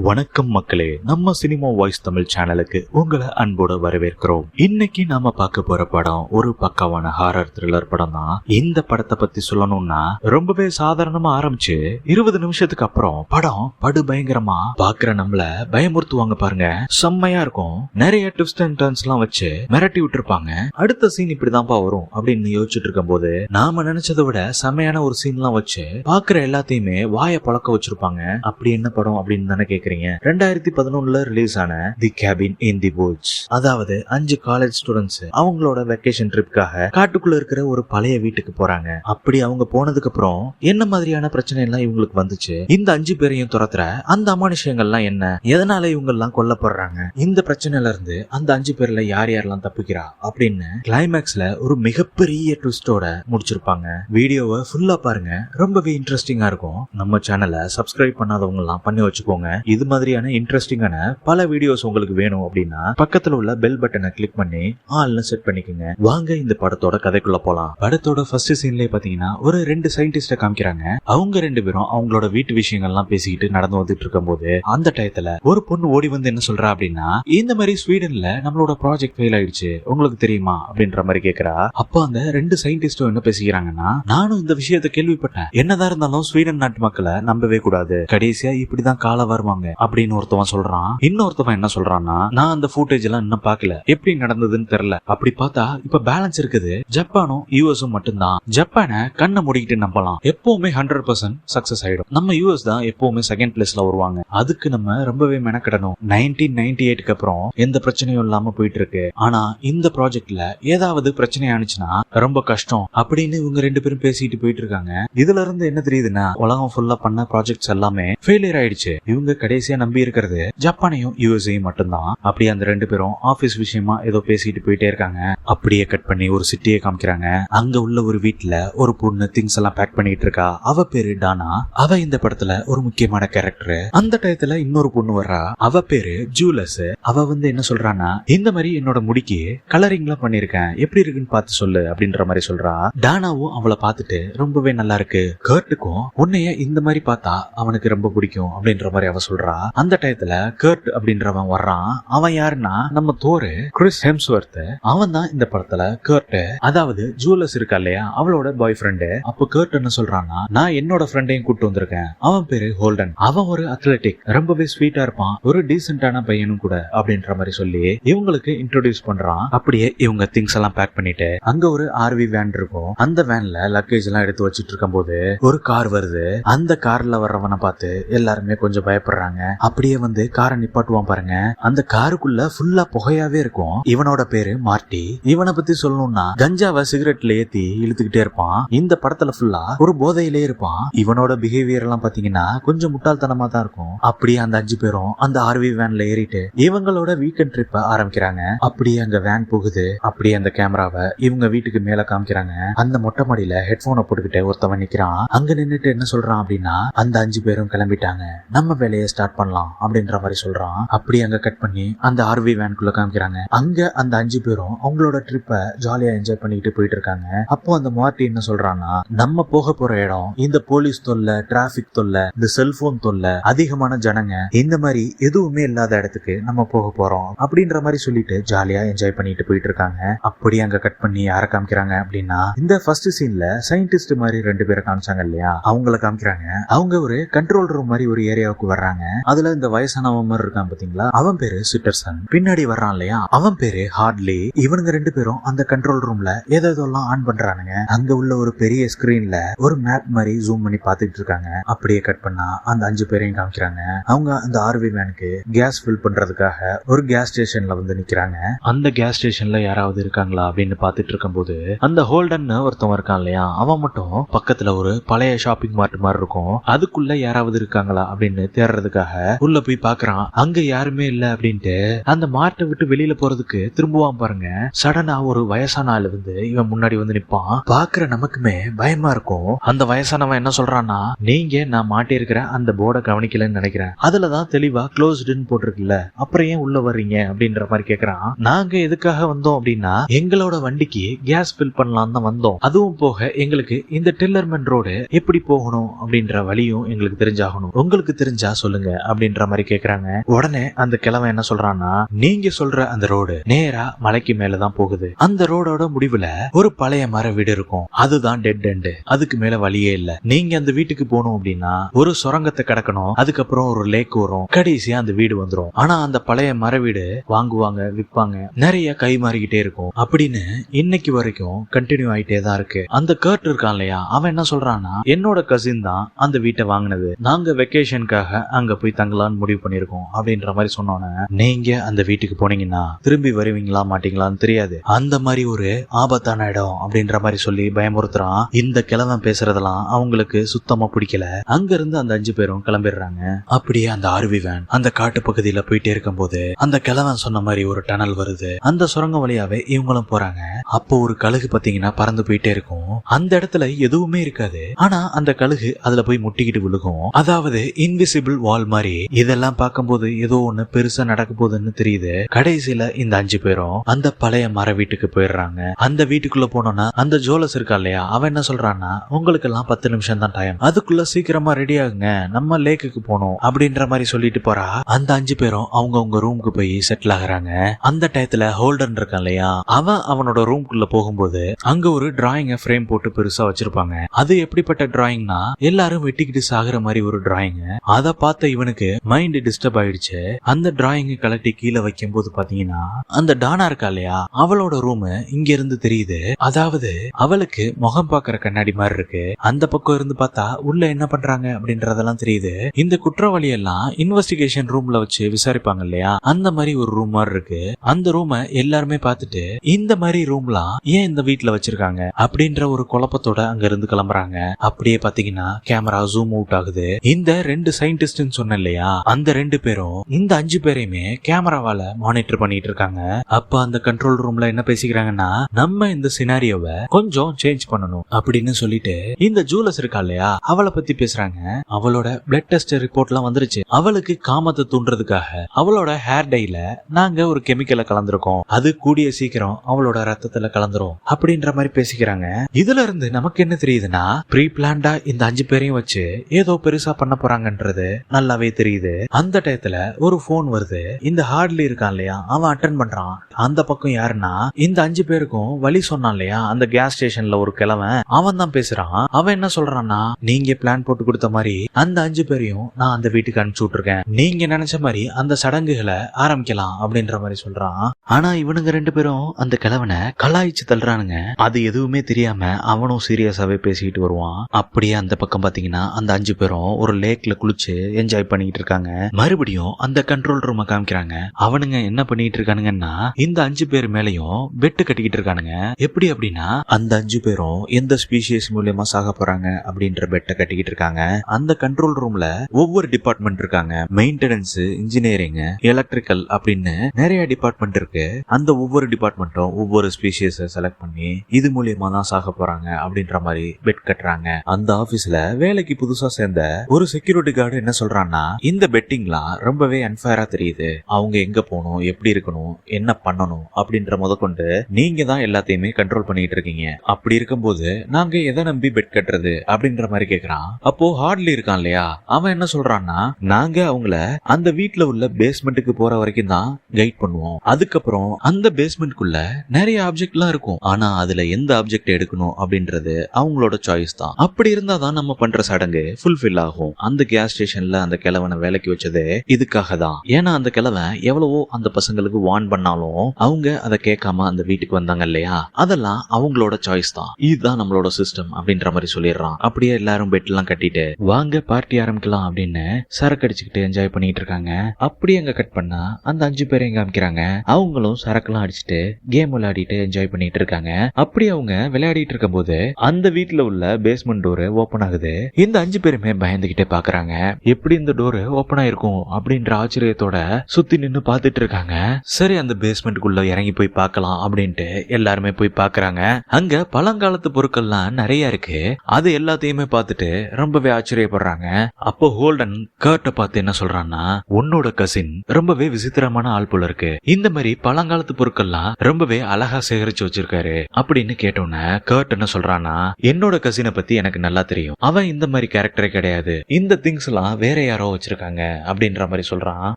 வணக்கம் மக்களே நம்ம சினிமா வாய்ஸ் தமிழ் சேனலுக்கு உங்களை அன்போட வரவேற்கிறோம். இன்னைக்கு நாம பார்க்க போற படம் ஒரு பக்கவான ஹாரர் த்ரில்லர் படம் தான். இந்த படத்தை பத்தி சொல்லணும்னா ரொம்பவே சாதாரணமா ஆரம்பிச்சு இருபது நிமிஷத்துக்கு அப்புறம் படம் படு பயங்கரமா பாக்குற நம்மள பயமுறுத்துவாங்க பாருங்க. செம்மையா இருக்கும். நிறைய ட்விஸ்ட் அண்ட் டர்ன்ஸ் எல்லாம் வச்சு மிரட்டி விட்டுருப்பாங்க. அடுத்த சீன் இப்படிதான்ப்பா வரும் அப்படின்னு யோசிச்சுட்டு இருக்கும் போது நாம நினைச்சதை விட செம்மையான ஒரு சீன் எல்லாம் வச்சு பாக்குற எல்லாத்தையுமே வாயை பழக்க வச்சிருப்பாங்க. அப்படி என்ன படம் அப்படின்னு தானே கேக்குறீங்க? ரெண்டாயிரத்தி பதினொன்னுல ரிலீஸ் ஆன தி கேபின் இன் தி woods. அதாவது அஞ்சு காலேஜ் ஸ்டூடெண்ட்ஸ் அவங்களோட வெக்கேஷன் ட்ரிப்காக காட்டுக்குள்ள இருக்கிற ஒரு பழைய வீட்டுக்கு போறாங்க. அப்படி அவங்க போனதுக்கு அப்புறம் என்ன மாதிரியான பிரச்சனை எல்லாம் இவங்களுக்கு வந்துச்சு? இந்த அஞ்சு பேரையும் துரத்துற அந்த அமானுஷயங்கள்லாம் என்ன? எதனால இவங்க எல்லாம் கொல்லப்படுறாங்க? இந்த பிரச்சனையில இருந்து அந்த அஞ்சு பேர்ல யார் யாரெல்லாம் தப்பிக்கிறா? அப்படின்னு கிளைமேக்ஸ்ல ஒரு மிகப்பெரிய ட்விஸ்டோட முடிச்சிருப்பாங்க. வீடியோவை ஃபுல்லா பாருங்க. ரொம்பவே இன்ட்ரெஸ்டிங்கா இருக்கும். நம்ம சேனலை சப்ஸ்கிரைப் பண்ணாதவங்க எல்லாம் பண்ணி வச்சுக்கோங்க. இது மாதிரியான இன்ட்ரெஸ்டிங்கான பல வீடியோஸ் உங்களுக்கு வேணும் அப்படின்னா பக்கத்துல உள்ள பெல் பட்டனை கிளிக் பண்ணி ஆல்னு செட் பண்ணிக்கோங்க. வாங்க இந்த படத்தோட கதைக்குள்ள போலாம். படத்தோட ஃபர்ஸ்ட் சீன்லயே பாத்தீங்கன்னா ஒரு ரெண்டு சயின்டிஸ்ட காமிக்கிறாங்க. அவங்க ரெண்டு பேரும் அவங்களோட வீட்டு விஷயங்கள்லாம் பேசிக்கிட்டு நடந்து வந்துட்டு இருக்கும்போது அந்த டயத்துல ஒரு பொண்ணு ஓடி வந்து என்ன சொல்றா அப்படின்னா இந்த மாதிரி ஸ்வீடன்ல நம்மளோட ப்ராஜெக்ட் ஃபெயில் ஆயிடுச்சு. உங்களுக்கு தெரியுமா? அப்படின்ற மாதிரி கேக்குறா. அப்போ அந்த ரெண்டு சயின்டிஸ்டும் என்ன பேசிக்கிறாங்கன்னா நானும் இந்த விஷயத்தை கேள்விப்பட்டேன். என்னதான் இருந்தாலும் ஸ்வீடன் நாட்டு மக்களை நம்பவே கூடாது. கடைசியா இப்படிதான் காலம் வருவாங்க அப்படின்னு ஒருத்தவன் சொல்றான். இன்னொருத்தவன் என்ன சொல்றான்னா நான் அந்த ஃபுட்டேஜ் எல்லாம் இன்னும் பார்க்கல. எப்படி நடந்ததுன்னு தெரியல. அப்படி பார்த்தா இப்ப பேலன்ஸ் இருக்குது. ஜப்பானும் யூஎஸும் மட்டும்தான். ஜப்பானை கண்ணை மூடிக்கிட்டு நம்பலாம். எப்பவுமே ஹண்ட்ரட் பர்சன்ட் சக்சஸ் ஆயிடும். நம்ம யூஎஸ் தான் எப்பவுமே செகண்ட் பிளேஸ்ல வருவாங்க. அதுக்கு நம்ம ரொம்பவே மெனக்கிடணும். நைன்டீன் நைன்டி எயிட்க்கு அப்புறம் எந்த பிரச்சனையும் இல்லாம போயிட்டு இருக்கு ஆனா இந்த ப்ராஜெக்ட்ல ஏதாவது பிரச்சனை ஆனிச்சுன்னா ரொம்ப கஷ்டம். அப்படின்னு இவங்க ரெண்டு பேரும் பேசிட்டு போயிட்டு இருக்காங்க இதுல இருந்து என்ன தெரியுதுன்னா உலகம் ஃபுல்லா பண்ண ப்ராஜெக்ட்ஸ் எல்லாமே ஃபெயிலியர் ஆயிடுச்சு. இவங்க கடைசியா நம்பி இருக்கிறது. ஜப்பானையும் யூஎஸ்ஏயும் மட்டும்தான். அப்படி அந்த ரெண்டு பேரும் ஆபீஸ் விஷயமா ஏதோ பேசிட்டு போயிட்டே இருக்காங்க. அப்படியே கட் பண்ணி ஒரு சிட்டியை காமிக்கிறாங்க. அங்க உள்ள ஒரு வீட்டுல ஒரு பொண்ணு திங்ஸ் எல்லாம் பேக் பண்ணிட்டு இருக்கா. அவ பேரு டானா. அவ இந்த படத்துல ஒரு முக்கியமான கேரக்டர் அந்த டயத்துல இன்னொரு பொண்ணு வர்றா. அவ பேரு ஜூலஸ் அவ வந்து என்ன சொல்றான்னா இந்த மாதிரி என்னோட முடிக்கு கலரிங்லாம் பண்ணிருக்கேன். எப்படி இருக்குன்னு பார்த்து சொல்லு. அப்படின்ற மாதிரி சொல்றா. டானாவும் அவளை பார்த்துட்டு ரொம்பவே நல்லா இருக்கு. கர்ட்டுக்கும் உன்னைய இந்த மாதிரி பார்த்தா அவனுக்கு ரொம்ப பிடிக்கும். அப்படின்ற மாதிரி அவ சொல்றா. அந்த டயத்துல கர்ட் அப்படின்றவன் வர்றான். அவன் யாருன்னா நம்ம தோரு கிறிஸ் ஹெம்ஸ்வர்த் அவன் தான் இந்த படத்துல கர்ட் அதாவது ஜூவலர்ஸ் இருக்கா இல்லையா? அவளோட பாய் ஃப்ரெண்டு அப்போ கர்ட் என்ன சொல்றான்னா நான் என்னோட ஃப்ரெண்டையும் கூட்டு வந்திருக்கேன். அவன் பேரு ஹோல்டன் அவன் ஒரு அத்லெட்டிக் ரொம்பவே ஸ்வீட்டா இருப்பான். ஒரு டீசென்டான பையனும் கூட அப்படின்ற மாதிரி சொல்லி இவங்களுக்கு இன்ட்ரோடியூஸ் பண்றான். அப்படியே இவங்க திங்ஸ் எல்லாம் பேக் பண்ணிட்டு அங்க ஒரு ஆர்வி வேன் இருக்கும். அந்த வேன்ல லக்கேஜ் எல்லாம் எடுத்து வச்சிட்டு இருக்கும்போது ஒரு கார் வருது. அந்த கார்ல வர்றவனை பார்த்து எல்லாருமே கொஞ்சம் பயப்படுறாங்க. அப்படியே வந்து காரை நிப்பாட்டுவான் பாருங்க. அந்த காருக்குள்ள ஃபுல்லா புகையாவே இருக்கும். இவனோட பேரு மார்ட்டி. இவனை பத்தி சொல்லணும்னா கஞ்சாவை சிகரெட்ல ஏத்தி இழுத்துக்கிட்டே இருப்பான். இந்த படத்துல ஃபுல்லா ஒரு போதையிலே இருப்பான். இவனோட பிஹேவியர் எல்லாம் பாத்தீங்கன்னா கொஞ்சம் முட்டாள்தனமா தான் இருக்கும். அப்படியே அந்த அஞ்சு பேரும் அந்த ஆர்வி வேன்ல ஏறிட்டு இவங்களோட வீக்கெண்ட் ட்ரிப்ப ஆரம்பிக்கிறாங்க. அப்படியே அங்க வேன் போகுது. அப்படியே அந்த கேமராவை இவங்க வீட்டுக்கு மேல காமிக்கிறாங்க. அந்த மொட்டை மாடியில ஹெட்போனை போட்டுக்கிட்டு ஒருத்தவன் நிக்கிறான். அங்க நின்னுட்டு என்ன சொல்றான் அப்படின்னா அந்த அஞ்சு பேரும் கிளம்பிட்டாங்க. நம்ம வேலையை ஸ்டார்ட் பண்ணலாம் அப்படின்ற மாதிரி சொல்றான். அப்படி அங்க கட் பண்ணி அந்த ஆர்வி வேன்குள்ள காமிக்கிறாங்க. அங்க அந்த அஞ்சு பேரும் அவங்களோட ட்ரிப்ப ஜாலியா என்ஜாய் பண்ணிட்டு போயிட்டு இருக்காங்க. அப்போ அந்த மார்ட்டி என்ன சொல்றான்னா நம்ம போக போற இடம் இந்த போலீஸ் தொல்லை டிராபிக் தொல்லை இந்த செல்போன் தொல்லை அதிகமான ஜனங்க இந்த மாதிரி எதுவுமே இல்லாத இடத்துக்கு நம்ம போக போறோம் அப்படின்ற மாதிரி சொல்லிட்டு ஜாலியா என்ஜாய் பண்ணிட்டு போயிட்டு இருக்காங்க. அப்படி அங்க கட் பண்ணி யாரை காமிக்கிறாங்க அப்படின்னா இந்த ஃபர்ஸ்ட் சீன்ல சயின்டிஸ்ட் மாதிரி ரெண்டு பேரை காமிச்சாங்க இல்லையா? அவங்கள காமிக்கிறாங்க. அவங்க ஒரு கண்ட்ரோல் ரூம் மாதிரி ஒரு ஏரியாவுக்கு வர்றாங்க. அதுல இந்த வயசானவன் மாதிரி இருக்கான் பாத்தீங்களா? அவன் பேரு சுட்டர்சன் பின்னாடி வர்றான் இல்லையா? அவன் பேரு ஹார்ட்லி இவனுங்க ரெண்டு பேரும் அந்த கண்ட்ரோல் ரூம்ல ஏதேதோலாம் ஆன் பண்றானுங்க. அங்க உள்ள ஒரு பெரிய ஸ்கிரீன்ல ஒரு மேப் மாதிரி ஜூம் பண்ணி பாத்துட்டு இருக்காங்க. அப்படியே கட் பண்ணா அந்த அஞ்சு பேரையும் காமிக்கிறாங்க. அவங்க அந்த ஆர்வி வேனுக்கு கேஸ் ஃபில் பண்றதுக்காக ஒரு கேஸ் ஸ்டேஷன்ல வந்து நிக்கிறாங்க. அந்த கேஸ் ஸ்டேஷன்ல யாராவது இருக்காங்களா அப்படின்னு பாத்துட்டு இருக்கும்போது அந்த ஹோல்டன் ஒருத்தவன் இருக்கான் இல்லையா? அவன் மட்டும் பக்கத்துல ஒரு பழைய ஷாப்பிங் மார்ட் மாதிரி இருக்கும். அதுக்குள்ள யாராவது இருக்காங்களா அப்படின்னு தேடுறதுக்கு தேடுறதுக்காக உள்ள போய் பாக்குறான். அங்க யாருமே இல்ல அப்படின்ட்டு அந்த மாட்டை விட்டு வெளியில போறதுக்கு திரும்புவான் பாருங்க. சடனா ஒரு வயசான ஆளு வந்து இவன் முன்னாடி வந்து நிப்பான். பாக்குற நமக்குமே பயமா இருக்கும். அந்த வயசானவன் என்ன சொல்றான்னா நீங்க நான் மாட்டியிருக்கிற அந்த போர்டை கவனிக்கலன்னு நினைக்கிறேன். அதுலதான் தெளிவா க்ளோஸ்டுன்னு போட்டிருக்குல்ல. அப்புறம் ஏன் உள்ள வர்றீங்க? அப்படின்ற மாதிரி கேக்குறான். நாங்க எதுக்காக வந்தோம் அப்படின்னா எங்களோட வண்டிக்கு கேஸ் ஃபில் பண்ணலாம் தான் வந்தோம். அதுவும் போக எங்களுக்கு இந்த டில்லர்மன் ரோடு எப்படி போகணும் அப்படின்ற வழியும் எங்களுக்கு தெரிஞ்சாகணும். உங்களுக்கு தெரிஞ்சா சொல்லுங்க. சொல்லுங்க அப்படின்ற மாதிரி கேக்குறாங்க. உடனே அந்த கிழவன் என்ன சொல்றான்னா நீங்க சொல்ற அந்த ரோடு நேரா மலைக்கு மேலதான் போகுது. அந்த ரோடோட முடிவுல ஒரு பழைய மர வீடு இருக்கும். அதுதான் டெட் எண்டு அதுக்கு மேல வழியே இல்ல. நீங்க அந்த வீட்டுக்கு போகணும் அப்படின்னா ஒரு சுரங்கத்தை கடக்கணும். அதுக்கப்புறம் ஒரு லேக் வரும். கடைசியா அந்த வீடு வந்துரும். ஆனா அந்த பழைய மர வீடு வாங்குவாங்க விற்பாங்க நிறைய கை மாறிக்கிட்டே இருக்கும். அப்படின்னு இன்னைக்கு வரைக்கும் கண்டினியூ ஆயிட்டே தான் இருக்கு. அந்த கர்ட் இருக்கான் இல்லையா? அவன் என்ன சொல்றான்னா என்னோட கசின் தான் அந்த வீட்டை வாங்கினது. நாங்க வெக்கேஷனுக்காக அங்க போய் தங்கலான்னு முடிவு பண்ணிருக்கோம் அப்படின்ற மாதிரி சொன்னோன்னே நீங்க அந்த வீட்டுக்கு போனீங்கன்னா திரும்பி வருவீங்களா மாட்டீங்களான்னு தெரியாது. அந்த மாதிரி ஒரு ஆபத்தான இடம் அப்படின்ற மாதிரி சொல்லி பயமுறுத்துறான். இந்த கிழவன் பேசுறதெல்லாம் அவங்களுக்கு சுத்தமா பிடிக்கல. அங்க இருந்து அந்த அஞ்சு பேரும் கிளம்பிடுறாங்க. அப்படியே அந்த அருவி வேன் அந்த காட்டு பகுதியில போயிட்டே இருக்கும் போது அந்த கிழவன் சொன்ன மாதிரி ஒரு டனல் வருது. அந்த சுரங்கம் வழியாவே இவங்களும் போறாங்க. அப்போ ஒரு கழுகு பாத்தீங்கன்னா பறந்து போயிட்டே இருக்கும். அந்த இடத்துல எதுவுமே இருக்காது. ஆனா அந்த கழுகு அதுல போய் முட்டிக்கிட்டு விழுகும். அதாவது இன்விசிபிள் வால் மாதிரி இதெல்லாம் பார்க்கும்போது ஏதோ ஒண்ணு பெருசா நடக்க போகுதுன்னு தெரியுது. கடைசியில இந்த அஞ்சு பேரும் அந்த பழைய மர வீட்டுக்கு போயிடுறாங்க. அந்த வீட்டுக்குள்ள போனோம்னா அந்த ஜோலஸ் இருக்கா இல்லையா? அவன் என்ன சொல்றான்னா உங்களுக்கு எல்லாம் பத்து நிமிஷம் தான் டைம் அதுக்குள்ள சீக்கிரமா ரெடி ஆகுங்க. நம்ம லேக்குக்கு போனோம் அப்படின்ற மாதிரி சொல்லிட்டு போறா. அந்த அஞ்சு பேரும் அவங்க அவங்க ரூமுக்கு போய் செட்டில் ஆகுறாங்க. அந்த டயத்துல ஹோல்டன் இருக்கான் இல்லையா? அவன் அவனோட ரூம்குள்ள போகும்போது அங்க ஒரு டிராயிங்க ஃப்ரேம் போட்டு பெருசா வச்சிருப்பாங்க. அது எப்படிப்பட்ட டிராயிங்னா எல்லாரும் வெட்டிக்கிட்டு சாகுற மாதிரி ஒரு டிராயிங் அத பார்த்த இவனுக்கு மைண்ட் டிஸ்டர்ப் ஆயிடுச்சு. அந்த டிராயிங்கை கலட்டி கீழே வைக்கும் போது பாத்தீங்கன்னா அந்த டானா இருக்கா இல்லையா? அவளோட ரூம் இங்க இருந்து தெரியுது. அதாவது அவளுக்கு முகம் பாக்குற கண்ணாடி மாதிரி இருக்கு. அந்த பக்கம் இருந்து பார்த்தா உள்ள என்ன பண்றாங்க அப்படின்றதெல்லாம் தெரியுது. இந்த குற்றவாளி எல்லாம் இன்வெஸ்டிகேஷன் ரூம்ல வச்சு விசாரிப்பாங்க இல்லையா? அந்த மாதிரி ஒரு ரூம் மாதிரி இருக்கு. அந்த ரூமை எல்லாருமே பார்த்துட்டு இந்த மாதிரி ரூம்லாம் ஏன் இந்த வீட்டுல வச்சிருக்காங்க? அப்படின்ற ஒரு குழப்பத்தோட அங்க இருந்து கிளம்புறாங்க. அப்படியே பாத்தீங்கன்னா கேமரா ஜூம் அவுட் ஆகுது. இந்த ரெண்டு சயின்டிஸ்ட் சொன்னேன் இல்லையா அந்த ரெண்டு பேரும் இந்த அஞ்சு பேரையுமே கேமராவால மானிட்டர் பண்ணிட்டு இருக்காங்க அப்ப அந்த கண்ட்ரோல் ரூம்ல என்ன பேசிக்கிறாங்கன்னா நம்ம இந்த சினாரியோவை கொஞ்சம் சேஞ்ச் பண்ணணும் அப்படின்னு சொல்லிட்டு இந்த ஜூலஸ் இருக்கா இல்லையா? அவளை பத்தி பேசுறாங்க. அவளோட பிளட் டெஸ்ட் ரிப்போர்ட் எல்லாம் வந்துருச்சு. அவளுக்கு காமத்தை தூண்டுறதுக்காக அவளோட ஹேர் டைல நாங்க ஒரு கெமிக்கலை கலந்துருக்கோம். அது கூடிய சீக்கிரம் அவளோட ரத்தத்துல கலந்துரும் அப்படின்ற மாதிரி பேசிக்கிறாங்க. இதுல இருந்து நமக்கு என்ன தெரியுதுன்னா ப்ரீ பிளான்டா இந்த அஞ்சு பேரையும் வச்சு ஏதோ பெருசா பண்ண போறாங்கன்றது நல்லாவே தெரியுது. அந்த டயத்துல ஒரு போன் வருது. இந்த ஹார்ட்லி இருக்கான் இல்லையா? அவன் அட்டன் பண்றான். அந்த பக்கம் யாருன்னா இந்த அஞ்சு பேருக்கும் வழி சொன்னான் இல்லையா? அந்த கேஸ் ஸ்டேஷன்ல ஒரு கிழவன். அவன் தான் பேசுறான். அவன் என்ன சொல்றான்னா நீங்க பிளான் போட்டு கொடுத்த மாதிரி அந்த அஞ்சு பேரையும் நான் அந்த வீட்டுக்கு அனுப்பிச்சு விட்டுருக்கேன். நீங்க நினைச்ச மாதிரி அந்த சடங்குகளை ஆரம்பிக்கலாம் அப்படின்ற மாதிரி சொல்றான். ஆனா இவனுங்க ரெண்டு பேரும் அந்த கிழவனை கலாய்ச்சி தள்ளுறானுங்க. அது எதுவுமே தெரியாம அவனும் சீரியஸாவே பேசிக்கிட்டு வருவான். அப்படியே அந்த பக்கம் பாத்தீங்கன்னா அந்த அஞ்சு பேரும் ஒரு லேக்ல குளிச்சு என்ஜாய் பண்ணிட்டு இருக்காங்க மறுபடியும் அந்த கண்ட்ரோல் ரூமை காமிக்கிறாங்க. அவனுங்க என்ன பண்ணிட்டு இருக்கானுங்கன்னா இந்த அஞ்சு பேர் மேலயும் பெட்டு கட்டிக்கிட்டு இருக்கானுங்க எப்படி அப்படின்னா அந்த அஞ்சு பேரும் எந்த ஸ்பீஷியஸ் மூலியமா சாக போறாங்க அப்படின்ற பெட்டை கட்டிக்கிட்டு இருக்காங்க அந்த கண்ட்ரோல் ரூம்ல ஒவ்வொரு டிபார்ட்மெண்ட் இருக்காங்க. மெயின்டெனன்ஸ் இன்ஜினியரிங் எலக்ட்ரிக்கல் அப்படின்னு நிறைய டிபார்ட்மெண்ட் இருக்கு. அந்த ஒவ்வொரு டிபார்ட்மெண்ட்டும் ஒவ்வொரு ஸ்பீஷியஸ் செலக்ட் பண்ணி இது மூலியமா தான் சாக போறாங்க அப்படின்ற மாதிரி பெட் கட்டுறாங்க. அந்த ஆபீஸ்ல வேலைக்கு புதுசா சேர்ந்த ஒரு செக்யூரிட்டி கார்டு என்ன சொல்றாங்க சொல்றான்னா இந்த பெட்டிங்லாம் ரொம்பவே அன்பேரா தெரியுது. அவங்க எங்க போகணும் எப்படி இருக்கணும் என்ன பண்ணணும் அப்படின்ற முதற்கொண்டு நீங்க தான் எல்லாத்தையுமே கண்ட்ரோல் பண்ணிட்டு இருக்கீங்க. அப்படி இருக்கும்போது நாங்க எதை நம்பி பெட் கட்டுறது அப்படின்ற மாதிரி கேக்குறான். அப்போ ஹார்ட்லி இருக்கான் இல்லையா? அவன் என்ன சொல்றான்னா நாங்க அவங்கள அந்த வீட்ல உள்ள பேஸ்மெண்ட்டுக்கு போற வரைக்கும் தான் கைட் பண்ணுவோம். அதுக்கப்புறம் அந்த பேஸ்மெண்ட்குள்ள நிறைய ஆப்ஜெக்ட்லாம் இருக்கும். ஆனா அதுல எந்த ஆப்ஜெக்ட் எடுக்கணும் அப்படின்றது அவங்களோட சாய்ஸ் தான். அப்படி இருந்தா தான் நம்ம பண்ற சடங்கு ஃபுல்ஃபில் ஆகும். அந்த கேஸ் ஸ்டேஷன்ல அந்த கிழவனை வேலைக்கு வச்சது இதுக்காக தான் ஏன்னா அந்த கிழவன் எவ்வளவோ அந்த பசங்களுக்கு வார்ன் பண்ணாலும் அவங்க அதை கேட்காம அந்த வீட்டுக்கு வந்தாங்க இல்லையா? அதெல்லாம் அவங்களோட சாய்ஸ் தான். இதுதான் நம்மளோட சிஸ்டம் அப்படின்ற மாதிரி சொல்லிடுறான். அப்படியே எல்லாரும் பெட் எல்லாம் கட்டிட்டு வாங்க பார்ட்டி ஆரம்பிக்கலாம் அப்படின்னு சரக்கு அடிச்சுக்கிட்டு என்ஜாய் பண்ணிட்டு இருக்காங்க. அப்படி அங்க கட் பண்ணா அந்த அஞ்சு பேரையும் காமிக்கிறாங்க. அவங்களும் சரக்குலாம் அடிச்சுட்டு கேம் விளையாடிட்டு என்ஜாய் பண்ணிட்டு இருக்காங்க. அப்படி அவங்க விளையாடிட்டு இருக்கும்போது அந்த வீட்டுல உள்ள பேஸ்மெண்ட் டோர் ஓபன் ஆகுது. இந்த அஞ்சு பேருமே பயந்துகிட்டே பாக்குறாங்க. எப்படி இந்த டோர் ஓப்பன் ஆயிருக்கும் அப்படின்ற ஆச்சரியத்தோட சுத்தி நின்னு பார்த்துட்டு இருக்காங்க சரி அந்த பேஸ்மெண்ட்டுக்குள்ள இறங்கி போய் பார்க்கலாம் அப்படின்ட்டு எல்லாருமே போய் பாக்குறாங்க அங்க பழங்காலத்து பொருட்கள்லாம் நிறைய இருக்கு. அது எல்லாத்தையுமே பார்த்துட்டு ரொம்பவே ஆச்சரியப்படுறாங்க. அப்போ ஹோல்டன் கர்ட்ட பார்த்து என்ன சொல்றான்னா உன்னோட கசின் ரொம்பவே விசித்திரமான ஆள் போல இருக்கு. இந்த மாதிரி பழங்காலத்து பொருட்கள்லாம் ரொம்பவே அழகா சேகரிச்சு வச்சிருக்காரு. அப்படின்னு கேட்டோன்னே கர்ட் என்ன சொல்றான்னா என்னோட கசினை பத்தி எனக்கு நல்லா தெரியும். அவன் இந்த மாதிரி கேரக்டரே கிடையாது. இந்த திங்ஸ் எல்லாம் வேற யாரோ வச்சிருக்காங்க அப்படின்ற மாதிரி சொல்றான்.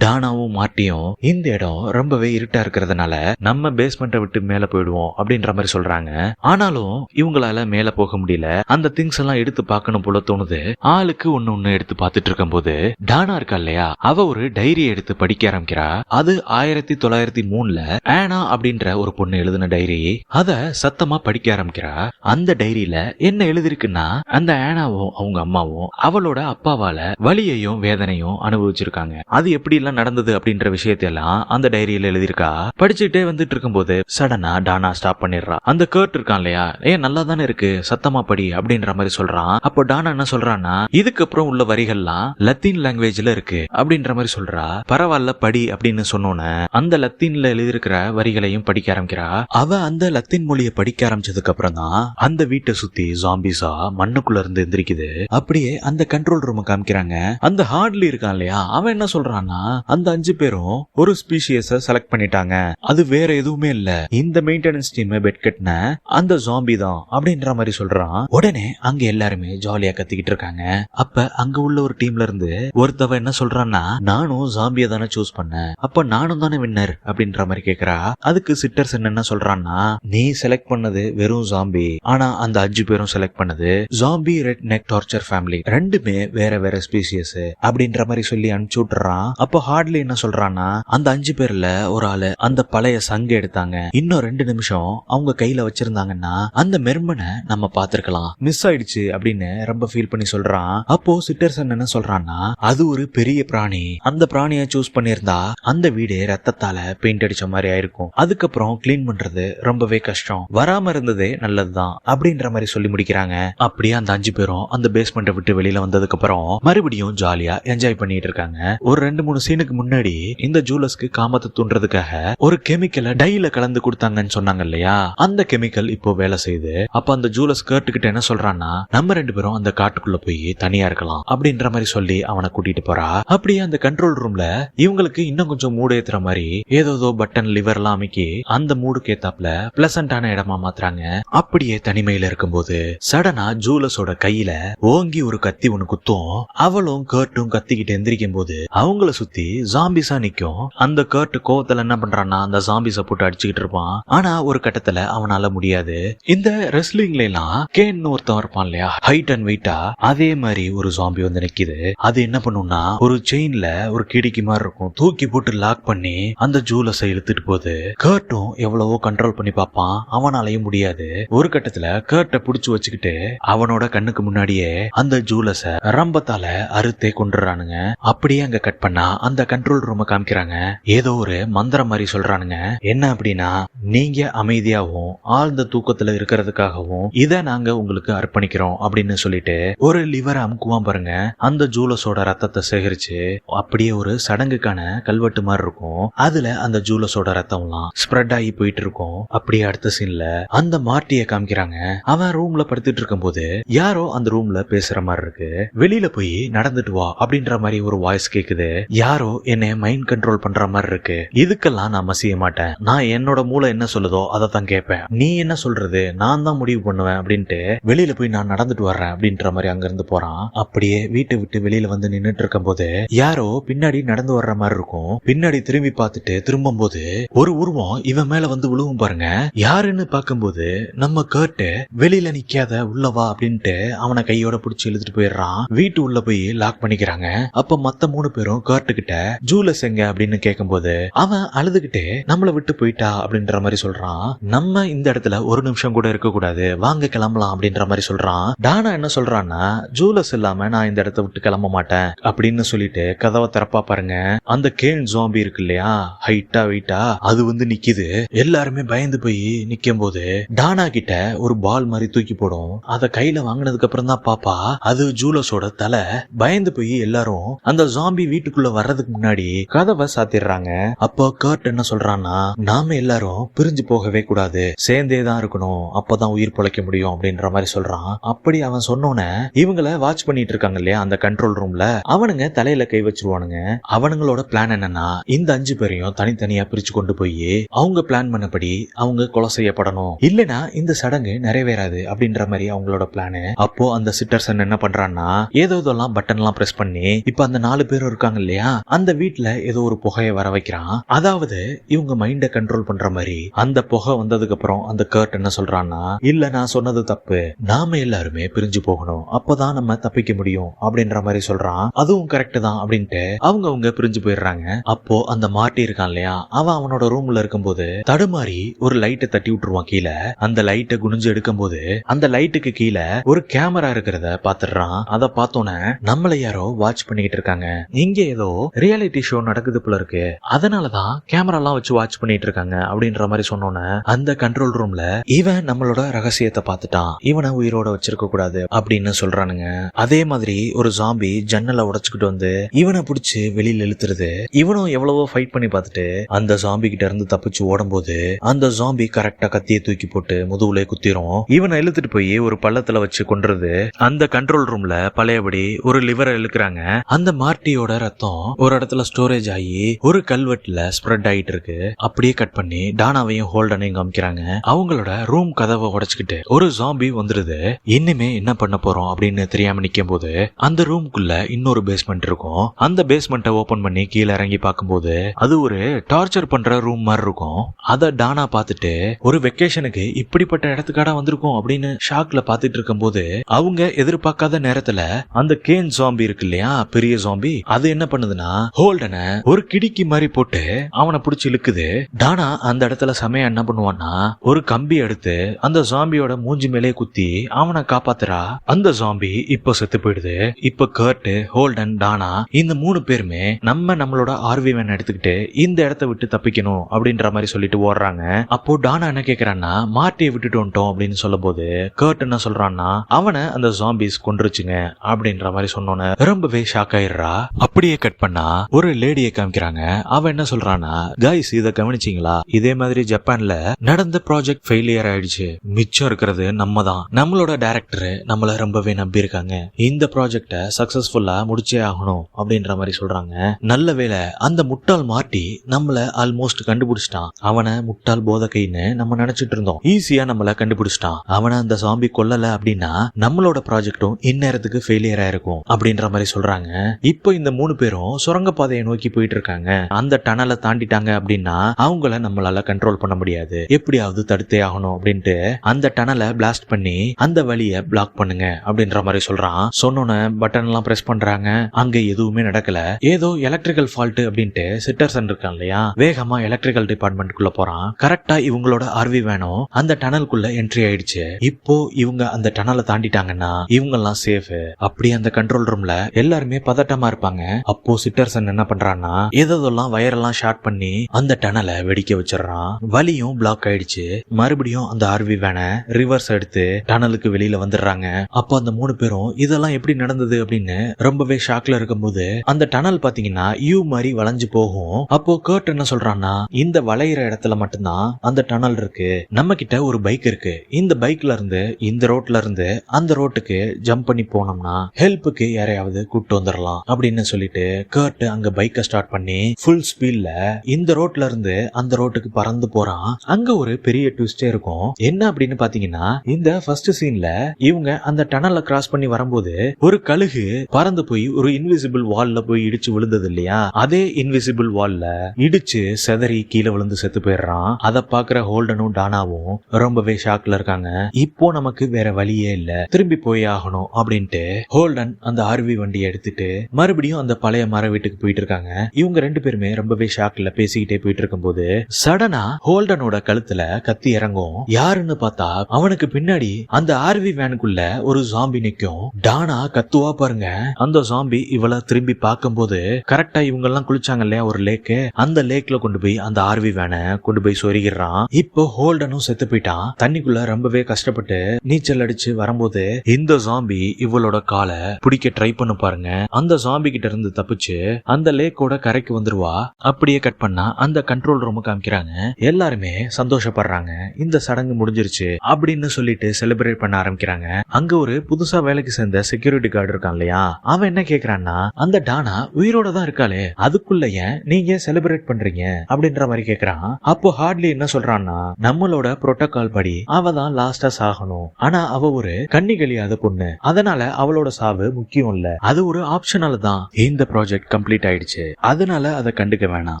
டானாவும் மாட்டியும் இந்த இடம் ரொம்பவே இருட்டா இருக்கிறதுனால நம்ம பேஸ்மெண்ட்டை விட்டு மேல போயிடுவோம் அப்படின்ற மாதிரி சொல்றாங்க. ஆனாலும் இவங்களால மேல போக முடியல. அந்த திங்ஸ் எல்லாம் எடுத்து பார்க்கணும் போல தோணுது. ஆளுக்கு ஒண்ணு ஒண்ணு எடுத்து பார்த்துட்டு இருக்கும்போது டானா இருக்கா இல்லையா? அவ ஒரு டைரி எடுத்து படிக்க ஆரம்பிக்கிறா. அது ஆயிரத்தி தொள்ளாயிரத்தி மூணுல ஆனா அப்படின்ற ஒரு பொண்ணு எழுதின டைரி. அத சத்தமா படிக்க ஆரம்பிக்கிறா. அந்த டைரியில என்ன எழுதிருக்குன்னா அந்த ஆனாவும் அவங்க அம்மாவும் அவளோட அப்பாவால வழியையும் வலியும் வேதனையும் அனுபவிச்சிருக்காங்க. அது எப்படி எல்லாம் நடந்தது அப்படின்ற விஷயத்தையெல்லாம் அந்த டைரியில எழுதியிருக்கா? படிச்சுட்டே வந்துட்டு இருக்கும்போது சடனா டானா ஸ்டாப் பண்ணிடுறா. அந்த கேர்ட் இருக்கான் இல்லையா? ஏ நல்லா தானே இருக்கு. சத்தமா படி அப்படின்ற மாதிரி சொல்றான். அப்போ டானா என்ன சொல்றான்னா இதுக்கப்புறம் உள்ள வரிகள்லாம் லத்தீன் லாங்குவேஜ்ல இருக்கு அப்படின்ற மாதிரி சொல்றா. பரவாயில்ல படி அப்படின்னு சொன்னோன்னு அந்த லத்தீன்ல எழுதியிருக்கிற வரிகளையும் படிக்க ஆரம்பிக்கிறா. அவ அந்த லத்தீன் மொழியை படிக்க ஆரம்பிச்சதுக்கு அப்புறம் தான் அந்த வீட்டை சுத்தி ஜாம்பிஸா மண்ணுக்குள்ள இருந்து எந்திரிக்குது. அப்படியே அந்த கண்ட்ரோல் ரூம் காமிக்கிறாங்க. அந்த ஹார்ட்லி இருக்கான் இல்லையா? அவன் என்ன சொல்றான்னா அந்த அஞ்சு பேரும் ஒரு ஸ்பீஷியஸ செலக்ட் பண்ணிட்டாங்க. அது வேற எதுவுமே இல்ல. இந்த மெயின்டெனன்ஸ் டீம் பெட் கட்டின அந்த ஜாம்பி தான் அப்படின்ற மாதிரி சொல்றான். உடனே அங்க எல்லாருமே ஜாலியா கத்திக்கிட்டு இருக்காங்க. அப்ப அங்க உள்ள ஒரு டீம்ல இருந்து ஒருத்தவ என்ன சொல்றான்னா நானும் ஜாம்பிய தானே சூஸ் பண்ணேன். அப்ப நானும் தானே வின்னர் அப்படின்ற மாதிரி கேக்குறா. அதுக்கு சிட்டர்ஸ் என்ன சொல்றான்னா நீ செலக்ட் பண்ணது வெறும் ஜாம்பி ஆனா அந்த அஞ்சு பேரும் செலக்ட் பண்ணது zombie red neck torture family ரெண்டுமே வேற வேற ஸ்பீசியஸ் அப்படின்ற மாதிரி சொல்லி அனுப்பிச்சு விட்டுறான் அப்போ ஹார்ட்லி என்ன சொல்றான்னா அந்த அஞ்சு பேர்ல ஒரு ஆளு அந்த பழைய சங்கு எடுத்தாங்க. இன்னும் ரெண்டு நிமிஷம் அவங்க கையில வச்சிருந்தாங்கன்னா அந்த மெர்மனை நம்ம பார்த்திருக்கலாம். மிஸ் ஆயிடுச்சு அப்படின்னு ரொம்ப ஃபீல் பண்ணி சொல்றான். அப்போ சிட்டர்சன் என்ன சொல்றான்னா அது ஒரு பெரிய பிராணி. அந்த பிராணியை சூஸ் பண்ணியிருந்தா அந்த வீடு ரத்தத்தால பெயிண்ட் அடிச்ச மாதிரி ஆயிருக்கும். அதுக்கப்புறம் கிளீன் பண்றது ரொம்பவே கஷ்டம். வராம இருந்ததே நல்லதுதான் அப்படின்ற மாதிரி சொல்லி முடிக்கிறாங்க. அப்படியே அந்த அஞ்சு பேரும் அந்த பேஸ்மெண்ட்டை விட்டு வெளியில வந்ததுக்கு அப்புறம் மறுபடியும் ஜாலியா என்ஜாய் பண்ணிட்டு இருக்காங்க ஒரு ரெண்டு மூணு சீனுக்கு முன்னாடி இந்த ஜூலஸ்க்கு காமத்தை தூண்டுறதுக்காக ஒரு கெமிக்கலை டையில கலந்து கொடுத்தாங்கன்னு சொன்னாங்க இல்லையா? அந்த கெமிக்கல் இப்போ வேலை செய்யுது. அப்ப அந்த ஜூலஸ் கேட்டுக்கிட்ட என்ன சொல்றான்னா நம்ம ரெண்டு பேரும் அந்த காட்டுக்குள்ள போய் தனியா இருக்கலாம். அப்படின்ற மாதிரி சொல்லி அவனை கூட்டிட்டு போறா. அப்படியே அந்த கண்ட்ரோல் ரூம்ல இவங்களுக்கு இன்னும் கொஞ்சம் மூடு ஏத்துற மாதிரி ஏதோ பட்டன் லிவர் எல்லாம் அமைக்கி அந்த மூடுக்கு ஏத்தாப்ல பிளசண்டான இடமா மாத்துறாங்க. அப்படியே தனிமையில இருக்கும்போது சடனா ஜூலஸோட கையில ஓங்கி ஒரு கத்தி ஒண்ணு குத்தும். அவளும் கர்ட்டும் கத்திக்கிட்டு எந்திரிக்கும் போது அவங்கள சுத்தி ஜாம்பிஸா நிக்கும். அந்த கர்ட் கோவத்துல என்ன பண்றான்னா அந்த ஜாம்பிஸ போட்டு அடிச்சுக்கிட்டு இருப்பான். ஆனா ஒரு கட்டத்துல அவனால முடியாது. இந்த ரெஸ்லிங்ல எல்லாம் கேன்னு ஒருத்தன் இருப்பான் இல்லையா? ஹைட் அண்ட் வெயிட்டா அதே மாதிரி ஒரு ஜாம்பி வந்து நிக்குது. அது என்ன பண்ணும்னா ஒரு செயின்ல ஒரு கிடிக்கு மாதிரி இருக்கும். தூக்கி போட்டு லாக் பண்ணி அந்த ஜூலஸை இழுத்துட்டு போகுது கர்ட்டும் எவ்வளவோ கண்ட்ரோல் பண்ணி பார்ப்பான். அவனாலையும் முடியாது. ஒரு கட்டத்துல கர்ட்டை புடிச்சு வச்சுக்கிட்டு அவனோட கண்ணுக்கு முன்னாடியே அந்த ஜூலஸ ரம்பத்தால அறுத்தே கொண்டுறானுங்க அப்படியே அங்க கட் பண்ணா அந்த கண்ட்ரோல் ரூம காமிக்கிறாங்க. ஏதோ ஒரு மந்திரம் மாதிரி சொல்றானுங்க. என்ன அப்படின்னா நீங்க அமைதியாகவும் ஆழ்ந்த தூக்கத்துல இருக்கிறதுக்காகவும் இதை நாங்க உங்களுக்கு அர்ப்பணிக்கிறோம் அப்படின்னு சொல்லிட்டு ஒரு லிவர் அமுக்குவான் பாருங்க. அந்த ஜூலஸோட ரத்தத்தை சேகரிச்சு அப்படியே ஒரு சடங்குக்கான கல்வெட்டு மாதிரி இருக்கும். அதுல அந்த ஜூலஸோட ரத்தம்லாம் ஸ்ப்ரெட் ஆகி போயிட்டு இருக்கும். அப்படியே அடுத்த சீன்ல அந்த மார்ட்டிய காமிக்கிறாங்க. அவன் ரூம்ல படுத்துட்டு இருக்கும்போது யாரோ அந்த ரூம்ல பேசுற மாதிரி இருக்கு. வெளியில போய் நடந்துட்டு வா அப்படின்ற மாதிரி ஒரு வாய்ஸ் கேக்குது. யாரோ என்னை மைண்ட் கண்ட்ரோல் பண்ற மாதிரி இருக்கு. இதுக்கெல்லாம் நான் மசிய மாட்டேன். நான் என்னோட மூளை என்ன சொல்லுதோ அதை தான் கேட்பேன். நீ என்ன சொல்றது? நான் தான் முடிவு பண்ணுவேன் அப்படின்ட்டு வெளியில போய் நான் நடந்துட்டு வர்றேன் அப்படின்ற மாதிரி அங்க இருந்து போறான். அப்படியே வீட்டை விட்டு வெளியில வந்து நின்னுட்டு இருக்கும்போது யாரோ பின்னாடி நடந்து வர்ற மாதிரி இருக்கும். பின்னாடி திரும்பி பார்த்துட்டு திரும்பும்போது ஒரு உருவம் இவன் மேல வந்து விழுவும் பாருங்க. யாருன்னு பார்க்கும்போது நம்ம கேட்டு வெளியில நிக்காத உள்ளவா அப்படின்ட்டு அவனை கையோட பிடிச்சி இழுத்துட்டு போயிடுறான். வீட்டு உள்ள போய் லாக் பண்ணி பண்ணிக்கிறாங்க. அப்ப மத்த மூணு பேரும் கேர்ட்டு கிட்ட ஜூலஸ் எங்க? அப்படின்னு கேக்கும்போது அவன் அழுதுகிட்டே நம்மளை விட்டு போயிட்டா? அப்படின்ற மாதிரி சொல்றான். நம்ம இந்த இடத்துல ஒரு நிமிஷம் கூட இருக்க கூடாது வாங்க கிளம்பலாம் அப்படின்ற மாதிரி சொல்றான். டானா என்ன சொல்றான்னா ஜூலஸ் இல்லாம நான் இந்த இடத்த விட்டு கிளம்ப மாட்டேன். அப்படின்னு சொல்லிட்டு கதவை திறப்பா பாருங்க. அந்த கேன் ஜாம்பி இருக்கு இல்லையா? ஹைட்டா வெயிட்டா அது வந்து நிக்குது. எல்லாருமே பயந்து போய் நிக்கும் போது டானா கிட்ட ஒரு பால் மாதிரி தூக்கி போடும். அதை கையில வாங்கினதுக்கு அப்புறம் தான் பாப்பா அது ஜூலஸோட தலை. பயந்து போய் எல்லாரும் அந்த ஜாம்பி வீட்டுக்குள்ள வர்றதுக்கு முன்னாடி கதவை சாத்திடுறாங்க. அப்போ கர்ட் என்ன சொல்றான்னா நாம எல்லாரும் பிரிஞ்சு போகவே கூடாது. சேர்ந்தே தான் இருக்கணும். அப்பதான் உயிர் பொழைக்க முடியும். அப்படின்ற மாதிரி சொல்றான். அப்படி அவன் சொன்னோன்னே இவங்கள வாட்ச் பண்ணிட்டு இருக்காங்க இல்லையா அந்த கண்ட்ரோல் ரூம்ல அவனுங்க தலையில கை வச்சிருவானுங்க. அவனுங்களோட பிளான் என்னன்னா இந்த அஞ்சு பேரையும் தனித்தனியா பிரிச்சு கொண்டு போய் அவங்க பிளான் பண்ணபடி அவங்க கொலை செய்யப்படணும். இல்லனா இந்த சடங்கு நிறைவேறாது அப்படின்ற மாதிரி அவங்களோட பிளானு அப்போ அந்த சிட்டர்சன் என்ன பண்றான்னா ஏதோ இதெல்லாம் பட்டன் எல்லாம் பிரஸ் ப்ரெஸ் பண்ணி இப்ப அந்த நாலு பேரும் இருக்காங்க இல்லையா? அந்த வீட்டுல ஏதோ ஒரு புகையை வர வைக்கிறான். அதாவது இவங்க மைண்ட கண்ட்ரோல் பண்ற மாதிரி அந்த புகை வந்ததுக்கு அப்புறம் அந்த கர்ட் என்ன சொல்றான்னா இல்ல நான் சொன்னது தப்பு. நாம எல்லாருமே பிரிஞ்சு போகணும். அப்பதான் நம்ம தப்பிக்க முடியும் அப்படின்ற மாதிரி சொல்றான். அதுவும் கரெக்ட் தான் அப்படின்ட்டு அவங்க அவங்க பிரிஞ்சு போயிடுறாங்க. அப்போ அந்த மாட்டி இருக்கான் இல்லையா? அவன் அவனோட ரூம்ல இருக்கும்போது தடுமாறி ஒரு லைட்டை தட்டி விட்டுருவான் கீழே. அந்த லைட்டை குனிஞ்சு எடுக்கும் போது அந்த லைட்டுக்கு கீழே ஒரு கேமரா இருக்கிறத பாத்துடுறான் அதை பார்த்தோன்னே நம்மள யாரோ வாட்ச் பண்ணிக்கிட்டு இருக்காங்க. இங்க ஏதோ ரியாலிட்டி ஷோ நடக்குது போல இருக்கு. அதனாலதான் கேமரா எல்லாம் வச்சு வாட்ச் பண்ணிட்டு இருக்காங்க அப்படின்ற மாதிரி சொன்னோன்னு அந்த கண்ட்ரோல் ரூம்ல இவன் நம்மளோட ரகசியத்தை பார்த்துட்டான். இவனை உயிரோட வச்சிருக்க கூடாது அப்படின்னு சொல்றானுங்க. அதே மாதிரி ஒரு ஜாம்பி ஜன்னலை உடைச்சுக்கிட்டு வந்து இவனை பிடிச்சி வெளியில இழுத்துருது. இவனும் எவ்வளவோ ஃபைட் பண்ணி பார்த்துட்டு அந்த ஜாம்பி கிட்ட இருந்து தப்பிச்சு ஓடும்போது அந்த ஜாம்பி கரெக்டா கத்தியை தூக்கி போட்டு முதுகுல குத்திரும். இவனை இழுத்துட்டு போய் ஒரு பள்ளத்துல வச்சு கொன்றது. அந்த கண்ட்ரோல் ரூம்ல பழையபடி ஒரு லிவரை இழுக்கிறாங்க. அந்த மார்ட்டியோட ரத்தம் ஒரு இடத்துல ஸ்டோரேஜ் ஆகி ஒரு கல்வெட்டுல ஸ்ப்ரெட் ஆயிட்டு இருக்கு அப்படியே கட் பண்ணி டானாவையும் ஹோல்டனையும் காமிக்கிறாங்க. அவங்களோட ரூம் கதவை உடைச்சுக்கிட்டு ஒரு ஜாம்பி வந்துருது. இன்னுமே என்ன பண்ண போறோம் அப்படின்னு தெரியாம நிக்கும் போது அந்த ரூம்குள்ள இன்னொரு பேஸ்மெண்ட் இருக்கும். அந்த பேஸ்மெண்ட்டை ஓபன் பண்ணி கீழே இறங்கி பார்க்கும்போது அது ஒரு டார்ச்சர் பண்ற ரூம் மாதிரி இருக்கும். அத டானா பார்த்துட்டு ஒரு வெக்கேஷனுக்கு இப்படிப்பட்ட இடத்துக்காடா வந்திருக்கோம் அப்படின்னு ஷாக்ல பார்த்துட்டு இருக்கும்போது அவங்க எதிர்பார்க்காத நேரத்துல அந்த கேன் ஜாம்பி இருக்கு இல்லையா? பெரிய ஜாம்பி அது என்ன பண்ணுதுன்னா ஹோல்டனை ஒரு கிடிக்கி மாதிரி போட்டு அவனை பிடிச்சி இழுக்குது. டானா அந்த இடத்துல சமயம் என்ன பண்ணுவான்னா ஒரு கம்பி எடுத்து அந்த ஜாம்பியோட மூஞ்சி மேலே குத்தி அவனை காப்பாத்துறா. அந்த ஜாம்பி இப்போ செத்து போயிடுது. இப்போ கர்ட் ஹோல்டன் டானா இந்த மூணு பேருமே நம்ம நம்மளோட ஆர்வி வேன் எடுத்துக்கிட்டு இந்த இடத்த விட்டு தப்பிக்கணும் அப்படின்ற மாதிரி சொல்லிட்டு ஓடுறாங்க. அப்போ டானா என்ன கேக்குறான்னா மாட்டியை விட்டுட்டு வந்துட்டோம் அப்படின்னு சொல்லும் போது கர்ட் என்ன சொல்றான்னா அவனை அந்த ஜாம்பிஸ் கொண்டுருச்சுங்க அப்படின்ற மாதிரி சொன்னோன்னே ரொம்பவே ஷாக் ஆயிடுறா. அப்படியே கட் பண்ணா ஒரு லேடியை காமிக்கிறாங்க. அவ என்ன சொல்றானா கைஸ் இதை கவனிச்சீங்களா? இதே மாதிரி ஜப்பான்ல நடந்த ப்ராஜெக்ட் ஃபெயிலியர் ஆயிடுச்சு. மிச்சம் இருக்கிறது நம்ம தான் நம்மளோட டேரக்டர் நம்மள ரொம்பவே நம்பி இருக்காங்க இந்த ப்ராஜெக்ட சக்சஸ்ஃபுல்லா முடிச்சே ஆகணும் அப்படின்ற மாதிரி சொல்றாங்க. நல்ல வேளை அந்த முட்டாள் மாட்டி நம்மள ஆல்மோஸ்ட் கண்டுபிடிச்சிட்டான். அவனை முட்டாள் போதகைன்னு நம்ம நினைச்சிட்டு இருந்தோம். ஈஸியா நம்மள கண்டுபிடிச்சிட்டான். அவனை அந்த சாம்பி கொல்லல அப்படின்னா நம்மளோட ப்ராஜெக்டும் இந்நேரத்துக்கு ஃபெயிலியர் ஆயிருக்கும் அப்படின்ற மாதிரி சொல்றாங்க. இப்போ இந்த மூணு பேரும் சுரங்கப்பாதையை நோக்கி போயிட்டு இருக்காங்க அந்த டனலை தாண்டிட்டாங்க அப்படின்னா அவங்கள நம்மளால கண்ட்ரோல் பண்ண முடியாது. எப்படியாவது தடுத்தே ஆகணும் அப்படின்ட்டு அந்த டனலை பிளாஸ்ட் பண்ணி அந்த வழியை பிளாக் பண்ணுங்க அப்படின்ற மாதிரி சொல்றான். சொன்னோன்னு பட்டன் எல்லாம் பிரஸ் பண்றாங்க. அங்க எதுவுமே நடக்கல. ஏதோ எலக்ட்ரிக்கல் ஃபால்ட் அப்படின்ட்டு சிட்டர்சன் இருக்கான் இல்லையா? வேகமா எலக்ட்ரிக்கல் டிபார்ட்மெண்ட்டுக்குள்ள போறான். கரெக்டா இவங்களோட ஆர்வி வேணும். அந்த டனலுக்குள்ள என்ட்ரி ஆயிடுச்சு. இப்போ இவங்க அந்த டனலை தாண்டிட்டாங்கன்னா இவங்க எல்லாம் சேஃப் அப்படியே அந்த கண்ட்ரோல் ரூம்ல எல்லாருமே பதட்டமா இருப்பாங்க. அப்போ சிட்டர்சன் என்ன பண்றான்னா ஏதோதெல்லாம் வயரெல்லாம் ஷார்ட் பண்ணி அந்த டனலை வெடிக்க வச்சிடறான். வலியும் பிளாக் ஆயிடுச்சு. மறுபடியும் அந்த ஆர்வி வேனை ரிவர்ஸ் எடுத்து டனலுக்கு வெளியில வந்துடுறாங்க. அப்போ அந்த மூணு பேரும் இதெல்லாம் எப்படி நடந்தது? அப்படின்னு ரொம்பவே ஷாக்ல இருக்கும்போது அந்த டனல் பாத்தீங்கன்னா யூ மாதிரி வளைஞ்சு போகும். அப்போ கர்ட் என்ன சொல்றான்னா இந்த வளையிற இடத்துல மட்டும்தான் அந்த டனல் இருக்கு. நம்ம கிட்ட ஒரு பைக் இருக்கு. இந்த பைக்ல இருந்து இந்த ரோட்ல இருந்து அந்த ரோட்டுக்கு ஜம்ப் பண்ணி போனோம்னா ஹெல்ப்புக்கு யாரையாவது கூட்டு வந்துடலாம் அப்படின்னு சொல்லிட்டு கர்ட் அங்க பைக்கை ஸ்டார்ட் பண்ணி ஃபுல் ஸ்பீட்ல இந்த ரோட்ல இருந்து அந்த ரோட்டுக்கு பறந்து போறான். அங்க ஒரு பெரிய ட்விஸ்டே இருக்கும். என்ன அப்படின்னு பாத்தீங்கன்னா இந்த ஃபர்ஸ்ட் சீன்ல இவங்க அந்த டனல்ல கிராஸ் பண்ணி வரும்போது ஒரு கழுகு பறந்து போய் ஒரு இன்விசிபிள் வால்ல போய் இடிச்சு விழுந்தது இல்லையா? அதே இன்விசிபிள் வால்ல இடிச்சு செதறி கீழே விழுந்து செத்து போயிடுறான். அதை பாக்குற ஹோல்டனும் டானாவும் ரொம்பவே ஷாக்ல இருக்காங்க. இப்போ நமக்கு வேற வழியே இல்ல. திரும்பி போய் ஆகணும் அப்படின்ட்டு ஹோல்டன் அந்த ஆர்வி வண்டியை எடுத்துட்டு மறுபடியும் அந்த பழைய மர வீட்டுக்கு போயிட்டு இருக்காங்க. இவங்க ரெண்டு பேருமே ரொம்பவே ஷாக்ல பேசிக்கிட்டே போயிட்டு இருக்கும்போது சடனா ஹோல்டனோட கழுத்துல கத்தி இறங்கும். யாருன்னு பார்த்தா அவனுக்கு பின்னாடி அந்த ஆர்வி வேனுக்குள்ள ஒரு ஜாம்பி நிக்கும். டானா கத்துவா பாருங்க. அந்த ஜாம்பி இவள திரும்பி பார்க்கும்போது கரெக்டா இவங்க எல்லாம் குளிச்சாங்க இல்லையா ஒரு லேக்கு அந்த லேக்ல கொண்டு போய் அந்த ஆர்வி வேனை கொண்டு போய் சொருகிறான் இப்போ ஹோல்டனும் செத்து போயிட்டான். தண்ணிக்குள்ள ரொம்பவே கஷ்டப்பட்டு நீச்சல் அடிச்சு வரும்போது இந்த ஜாம்பி இவளோட காலை பிடிக்க ட்ரை பண்ண பாருங்க. அந்த ஜாம்பி கிட்ட இருந்து தப்பிச்சு அந்த லேக்கோட கரைக்கு வந்துருவா. அப்படியே கட் பண்ணா அந்த கண்ட்ரோல் ரூம் காமிக்கிறாங்க. எல்லாருமே சந்தோஷப்படுறாங்க. இந்த சடங்கு முடிஞ்சிருச்சு அப்படின்னு சொல்லிட்டு செலிப்ரேட் பண்ண ஆரம்பிக்கிறாங்க. அங்க ஒரு புதுசா வேலைக்கு சேர்ந்த செக்யூரிட்டி கார்டு இருக்கான் இல்லையா? அவன் என்ன கேக்குறான்னா அந்த டானா உயிரோட தான் இருக்காளே. அதுக்குள்ள ஏன் நீங்க செலிப்ரேட் பண்றீங்க? அப்படின்ற மாதிரி கேக்குறான். அப்போ ஹார்ட்லி என்ன சொல்றான்னா நம்மளோட புரோட்டோகால் படி அவ தான் லாஸ்டா சாகணும். ஆனா அவ ஒரு கண்ணி கழியாத பொண்ணு. அதனால அவளோட சாவு முக்கியம் இல்ல. அது ஒரு ஆப்ஷனால தான் இந்த ப்ராஜெக்ட் கம்ப்ளீட் ஆயிடுச்சு. அதனால அதை கண்டுக்க வேணாம்.